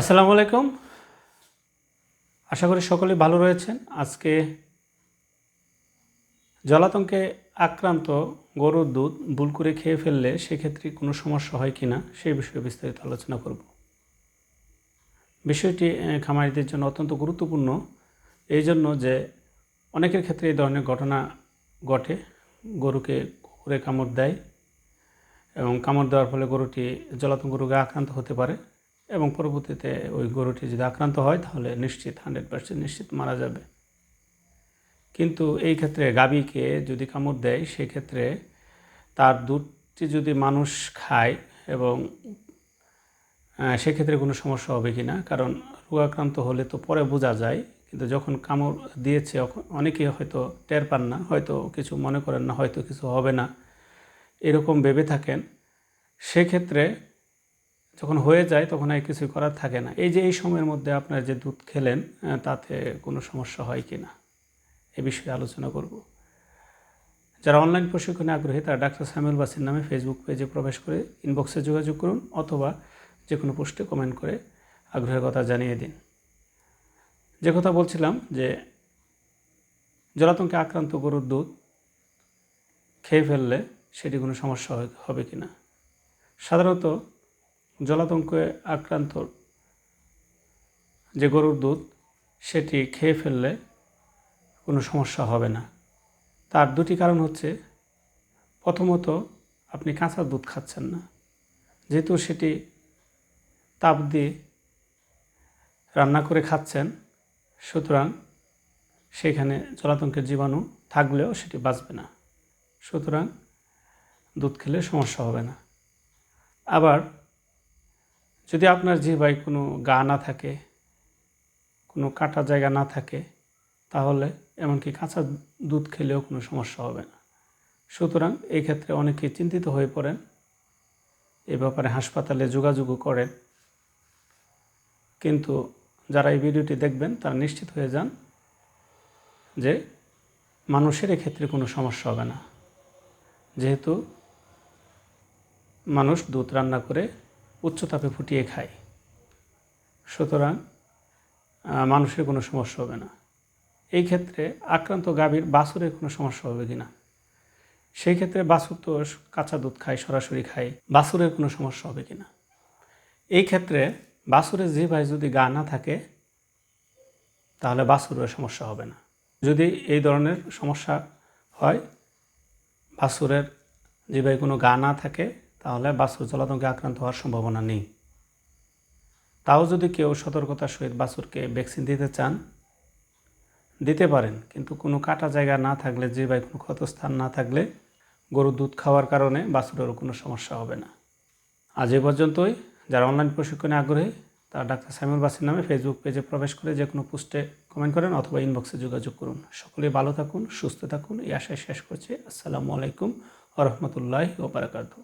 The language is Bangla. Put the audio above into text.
আসসালামু আলাইকুম। আশা করি সকলে ভালো রয়েছেন। আজকে জলাতঙ্কে আক্রান্ত গরুর দুধ ভুল করে খেয়ে ফেললে সেক্ষেত্রে কোনো সমস্যা হয় কি না সেই বিষয়ে বিস্তারিত আলোচনা করব। বিষয়টি খামারিদের জন্য অত্যন্ত গুরুত্বপূর্ণ। এই জন্য যে অনেকের ক্ষেত্রে এই ধরনের ঘটনা ঘটে। গরুকে কুকুরে কামড় দেয় এবং কামড় দেওয়ার ফলে গরুটি জলাতঙ্ক রোগে আক্রান্ত হতে পারে। এবং পরবর্তীতে ওই গরুটি যদি আক্রান্ত হয়, তাহলে নিশ্চিত, হান্ড্রেড পার্সেন্ট নিশ্চিত মারা যাবে। কিন্তু এই ক্ষেত্রে গাভীকে যদি কামড় দেয়, সেক্ষেত্রে তার দুধটি যদি মানুষ খায় এবং সেক্ষেত্রে কোনো সমস্যা হবে কি না কারণ রোগাক্রান্ত হলে তো পরে বোঝা যায়, কিন্তু যখন কামড় দিয়েছে অনেকে হয়তো টের পান না, হয়তো কিছু মনে করেন না, হয়তো কিছু হবে না, এরকম ভেবে থাকেন, সেক্ষেত্রে যখন হয়ে যায় তখন আর কিছু করার থাকে না। এই যে এই সময়ের মধ্যে আপনার যে দুধ খেলেন তাতে কোনো সমস্যা হয় কি না? এ বিষয়ে আলোচনা করব। যারা অনলাইন প্রশিক্ষণে আগ্রহী, তারা ডাক্তার সামিউল বাসির নামে ফেসবুক পেজে প্রবেশ করে ইনবক্সে যোগাযোগ করুন অথবা যে কোনো পোস্টে কমেন্ট করে আগ্রহের কথা জানিয়ে দিন। যে কথা বলছিলাম যে জলাতঙ্কে আক্রান্ত গরুর দুধ খেয়ে ফেললে সেটি কোনো সমস্যা হবে- কি না? সাধারণত জলাতঙ্কে আক্রান্ত যে গরুর দুধ, সেটি খেয়ে ফেললে কোনো সমস্যা হবে না। তার দুটি কারণ হচ্ছে, প্রথমত, আপনি কাঁচা দুধ খাচ্ছেন না। যেহেতু সেটি তাপ দিয়ে রান্না করে খাচ্ছেন, সুতরাং সেখানে জলাতঙ্কের জীবাণু থাকলেও সেটি বাঁচবে না। সুতরাং দুধ খেলে সমস্যা হবে না। আবার যদি আপনার জিহ্বায় কোনো গা না থাকে, কোনো কাটা জায়গা না থাকে, তাহলে এমনকি কাঁচা দুধ খেলেও কোনো সমস্যা হবে না। সুতরাং এই ক্ষেত্রে অনেকে চিন্তিত হয়ে পড়েন, এ ব্যাপারে হাসপাতালে যোগাযোগও করেন। কিন্তু যারা এই ভিডিওটি দেখবেন, তারা নিশ্চিত হয়ে যান যে মানুষের ক্ষেত্রে কোনো সমস্যা হবে না। যেহেতু মানুষ দুধ রান্না করে উচ্চ তাপে ফুটিয়ে খায়। সুতরাং মানুষের কোনো সমস্যা হবে না। এই ক্ষেত্রে আক্রান্ত গাভীর বাছুরের কোনো সমস্যা হবে কি না? সেই ক্ষেত্রে বাছুর তো কাঁচা দুধ খায়, সরাসরি খায়, বাছুরের কোনো সমস্যা হবে কি না? এই ক্ষেত্রে বাছুরের জিভায় যদি গা না থাকে, তাহলে বাছুরের সমস্যা হবে না। যদি এই ধরনের সমস্যা হয়, বাছুরের জিভায় কোনো গা না থাকে তাহলে বাছুর জলাতঙ্কে আক্রান্ত হওয়ার সম্ভাবনা নেই। তাও যদি কেউ সতর্কতার সহিত বাছুরকে ভ্যাকসিন দিতে চান, দিতে পারেন, কিন্তু কোনো কাটা জায়গা না থাকলে জিভায় কোনো ক্ষতস্থান না থাকলে গরুর দুধ খাওয়ার কারণে বাছুরেরও কোনো সমস্যা হবে না। আজ এ পর্যন্তই। যারা অনলাইন প্রশিক্ষণে আগ্রহী, তারা ডাক্তার সাইমুল বাসির নামে ফেসবুক পেজে প্রবেশ করে যে কোনো পোস্টে কমেন্ট করেন অথবা ইনবক্সে যোগাযোগ করুন। সকলেই ভালো থাকুন, সুস্থ থাকুন। এই আশায় শেষ করছি। আসসালামু আলাইকুম আ রহমতুল্লাহ ওবরাকাতু